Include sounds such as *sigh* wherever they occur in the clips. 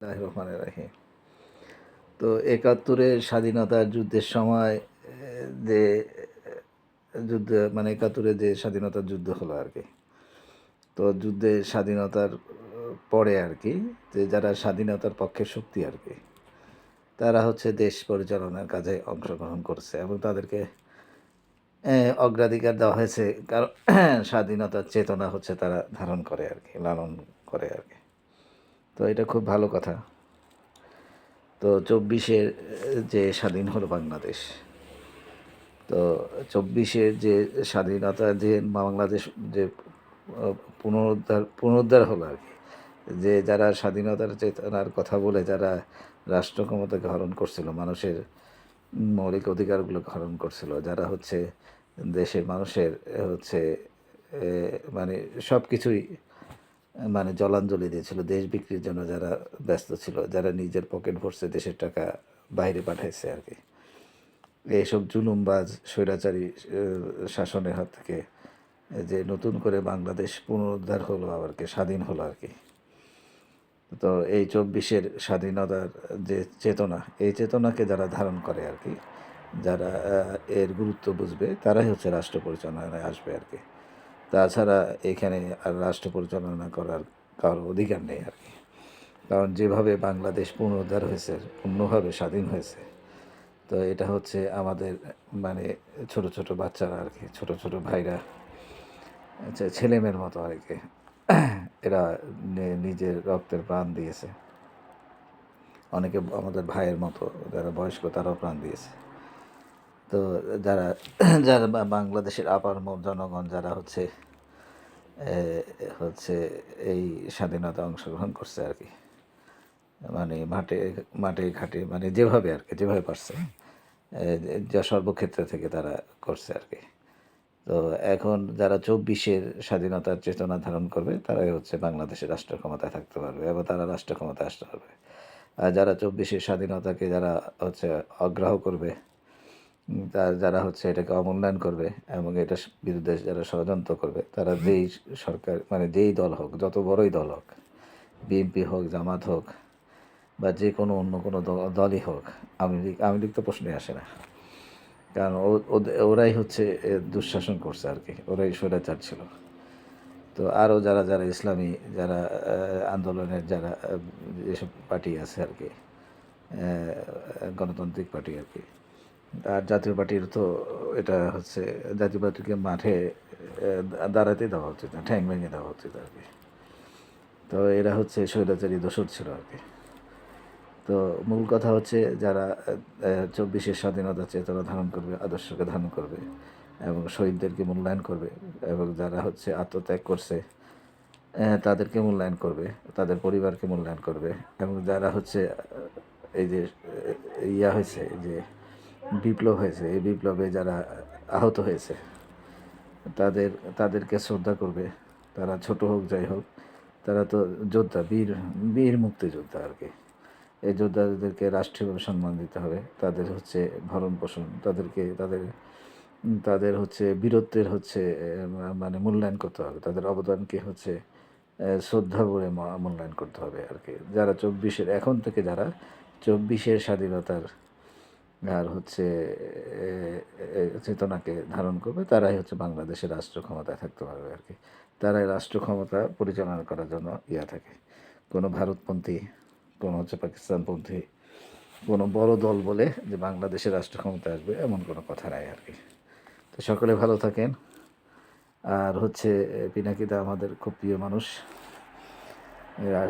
রহমানির তো একাত্তরের স্বাধীনতার যুদ্ধের সময় যে যুদ্ধ মানে একাত্তরে যে স্বাধীনতার যুদ্ধ হলো আর কি, তো যুদ্ধে স্বাধীনতার পরে আর কি, যে যারা স্বাধীনতার পক্ষে শক্তি আর কি, তারা হচ্ছে দেশ পরিচালনার কাজে অংশগ্রহণ করছে এবং তাদেরকে অগ্রাধিকার দেওয়া হয়েছে। কারণ *clears throat* স্বাধীনতার চেতনা হচ্ছে তারা ধারণ করে আর কি, লালন করে আর কি। তো এটা খুব ভালো কথা। তো চব্বিশের যে স্বাধীন হলো বাংলাদেশ, তো চব্বিশের যে স্বাধীনতা, যে বাংলাদেশ, যে পুনরুদ্ধার পুনরুদ্ধার হলো আর কি। যে যারা স্বাধীনতার চেতনার কথা বলে, যারা রাষ্ট্র ক্ষমতাকে হরণ করছিল, মানুষের মৌলিক অধিকারগুলোকে হরণ করছিল, যারা হচ্ছে দেশের মানুষের হচ্ছে মানে সব কিছুই মানে জলাঞ্জলি দিয়েছিল, দেশ বিক্রির জন্য যারা ব্যস্ত ছিল, যারা নিজের পকেট ভরছে দেশের টাকা বাইরে পাঠাইছে আর কি। এইসব জুলুমবাজ, স্বৈরাচারী শাসনের হাত থেকে যে নতুন করে বাংলাদেশ পুনরুদ্ধার হলো, আবার কি স্বাধীন হলো আর কি। তো এই চব্বিশের স্বাধীনতার যে চেতনা, এই চেতনাকে যারা ধারণ করে আর কি, যারা এর গুরুত্ব বুঝবে, তারাই হচ্ছে রাষ্ট্র পরিচালনায় আসবে আর কি। তাছাড়া এখানে আর রাষ্ট্র পরিচালনা করার কারও অধিকার নেই আর কি। কারণ যেভাবে বাংলাদেশ পুনরুদ্ধার হয়েছে, পূর্ণভাবে স্বাধীন হয়েছে, তো এটা হচ্ছে আমাদের মানে ছোট ছোট বাচ্চারা আর কি, ছোট ছোট ভাইরা আচ্ছা ছেলেমেয়ের মতো আর কি। এরা নিজের রক্তের প্রাণ দিয়েছে। অনেকে আমাদের ভাইয়ের মতো, যারা বয়স্ক, তারাও প্রাণ দিয়েছে। তো যারা যারা বাংলাদেশের আপার জনগণ যারা হচ্ছে হচ্ছে এই স্বাধীনতা অংশগ্রহণ করছে আর কি। মানে মাঠে মাঠে, ঘাটে মানে যেভাবে আর কি, যেভাবে পারছে যা সর্বক্ষেত্র থেকে তারা করছে আর কি। তো এখন যারা চব্বিশের স্বাধীনতার চেতনা ধারণ করবে, তারাই হচ্ছে বাংলাদেশের রাষ্ট্র ক্ষমতায় থাকতে পারবে এবং তারা রাষ্ট্র ক্ষমতায় আসতে পারবে। আর যারা চব্বিশের স্বাধীনতাকে যারা হচ্ছে অগ্রাহ করবে যারা হচ্ছে এটাকে অমূল্যায়ন করবে এবং এটার বিরুদ্ধে যারা ষড়যন্ত্র করবে, তারা যেই সরকার মানে যেই দল হোক, যত বড়ই দল হোক বিএনপি হোক, জামাত হোক, বা যে কোনো অন্য কোনো দলই হোক আওয়ামী লীগ আওয়ামী লীগ তো প্রশ্নই আসে না। কারণ ওরাই হচ্ছে দুঃশাসন করছে আর কি, ওরাই স্বৈরাচার ছিল। তো আরও যারা যারা ইসলামী, যারা আন্দোলনের যারা যেসব পার্টি আছে আর কি গণতান্ত্রিক পার্টি আর কি আর জাতীয় পার্টির তো এটা হচ্ছে, জাতীয় পার্টিকে মাঠে দাঁড়াতে দেওয়া উচিত না, ঠ্যাং ভেঙে দেওয়া উচিত আর কি। তো এরা হচ্ছে স্বৈরাচারী দোষর ছিল আর কি। তো মূল কথা হচ্ছে যারা চব্বিশের স্বাধীনতা চেতনা ধারণ করবে, আদর্শকে ধারণ করবে এবং শহীদদেরকে মূল্যায়ন করবে এবং যারা হচ্ছে আত্মত্যাগ করছে তাদেরকে মূল্যায়ন করবে, তাদের পরিবারকে মূল্যায়ন করবে এবং যারা হচ্ছে এই যে ইয়া হয়েছে যে বিপ্লব হয়েছে। এই বিপ্লবে যারা আহত হয়েছে, তাদের, তাদেরকে শ্রদ্ধা করবে। তারা ছোট হোক, যাই হোক, তারা তো যোদ্ধা, বীর বীর মুক্তিযোদ্ধা আর কি। এই যোদ্ধাদেরকে রাষ্ট্রীয়ভাবে সম্মান দিতে হবে। তাদের হচ্ছে ভরণ পোষণ, তাদেরকে, তাদের তাদের হচ্ছে বীরত্বের হচ্ছে মানে মূল্যায়ন করতে হবে। তাদের অবদানকে হচ্ছে শ্রদ্ধা ম- মূল্যায়ন করতে হবে আর কি। যারা চব্বিশের, এখন থেকে যারা চব্বিশের স্বাধীনতার আর হচ্ছে চেতনাকে ধারণ করবে, তারাই হচ্ছে বাংলাদেশের রাষ্ট্র ক্ষমতায় থাকতে পারবে আর কি। তারাই রাষ্ট্র ক্ষমতা পরিচালনা করার জন্য ইয়া থাকে। কোনো ভারতপন্থী, কোনো হচ্ছে পাকিস্তানপন্থী, কোনো বড় দল বলে যে বাংলাদেশের রাষ্ট্র ক্ষমতায় আসবে, এমন কোনো কথা নাই আর কি। তো সকলে ভালো থাকেন। আর হচ্ছে পিনাকিদা আমাদের খুব প্রিয় মানুষ।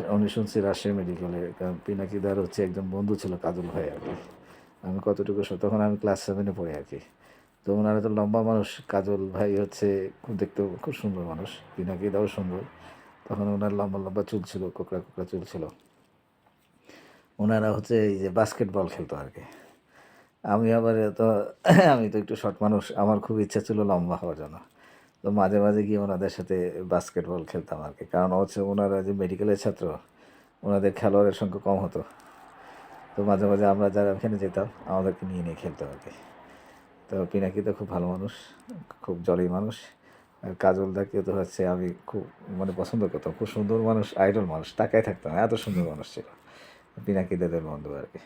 উনি শুনছি রাজশাহী মেডিকেলে। কারণ পিনাকিদার হচ্ছে একজন বন্ধু ছিল কাজল ভাই আর কি। আমি কতটুকু তখন আমি ক্লাস সেভেনে পড়ি আর কি। তো ওনারা তো লম্বা মানুষ, কাজল ভাই হচ্ছে দেখতে খুব সুন্দর মানুষ পিনাকিদাও সুন্দর। তখন ওনার লম্বা লম্বা চুল ছিল, কোকড়া কোকড়া চুল ছিল। ওনারা হচ্ছে এই যে বাস্কেটবল খেলতো আর কি। আমি আবার তো আমি তো একটু শর্ট মানুষ, আমার খুব ইচ্ছা ছিল লম্বা হওয়ার জন্য। তো মাঝে মাঝে গিয়ে ওনাদের সাথে বাস্কেটবল খেলতাম আর কি। কারণ হচ্ছে ওনারা যে মেডিকেলের ছাত্র ওনাদের খেলোয়াড়ের সংখ্যা কম হতো। তো মাঝে মাঝে আমরা যারা ওখানে যেতাম, আমাদেরকে নিয়ে নিয়ে খেলতাম আর কি। তো পিনাকি তো খুব ভালো মানুষ, খুব জলি মানুষ। আর কাজল দাকে তো হচ্ছে আমি খুব মানে পছন্দ করতাম। খুব সুন্দর মানুষ আইডল মানুষ তাকাই থাকতাম এত সুন্দর মানুষ ছিল। পিনাকিদাদের বন্ধু আর কি।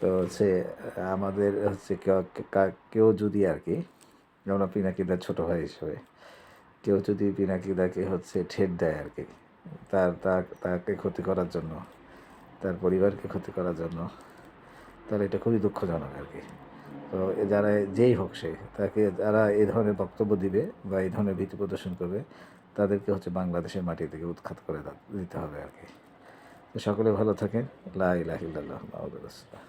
তো হচ্ছে আমাদের হচ্ছে কেউ- যদি আর কি, যেমন পিনাকিদার ছোটো ভাই হিসেবে, কেউ যদি পিনাকিদাকে হচ্ছে ঠেট দেয় আর কি তার- তাকে ক্ষতি করার জন্য তার পরিবারকে ক্ষতি করার জন্য, তাহলে এটা খুবই দুঃখজনক আর কি। তো যারা যেই হোক সে, তাকে যারা এই ধরনের বক্তব্য দিবে বা এই ধরনের ভীতি প্রদর্শন করবে, তাদেরকে হচ্ছে বাংলাদেশের মাটি থেকে উৎখাত করে দিতে হবে আর কি। সকলে ভালো থাকেন। লাহ ইলাহা ইল্লাল্লাহ, মুহাম্মাদুর রাসূলুল্লাহ।